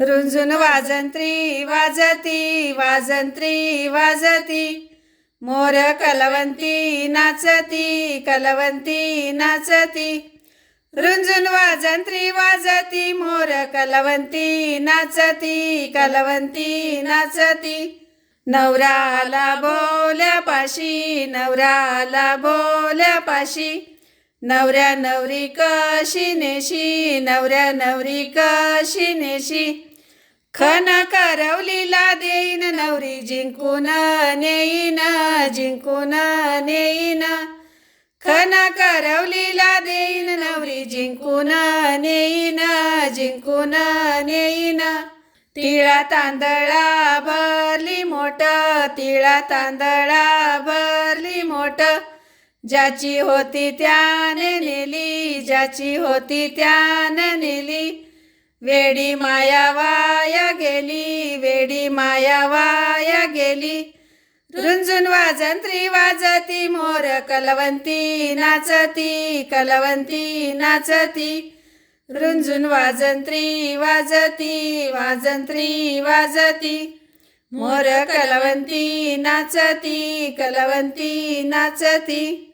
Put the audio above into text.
रुंजून वाजंत्री वाजती वाजंत्री वाजती. मोर कलवंती नाचती कलवंती नाचती. रुंजून वाजंत्री वाजती मोर कलवंती नाचती कलवंती नाचती. नवराला बोल्यापाशी नवराला बोल्यापाशी नवऱ्या नवरी कशी नेशी नवऱ्या नवरी कशी नेशी? खन करवलीला देईन नवरी जिंकून नेईन जिंकून नेईन. खन करवलीला देईन नवरी जिंकून नेईन जिंकून नेईन. तिळा तांदळा भरली मोठ तिळा तांदळा भरली मोठ. ज्याची होती त्याने नेली ज्याची होती त्याने नेली. वेडी माया वाया गेली वेडी माया वाया गेली. रुंजून वाजंत्री वाजती मोर कलवंती नाचती कलवंती नाचती. रुंजून वाजंत्री वाजती वाजंत्री वाजती. मोर कलवंती नाचती कलवंती नाचती.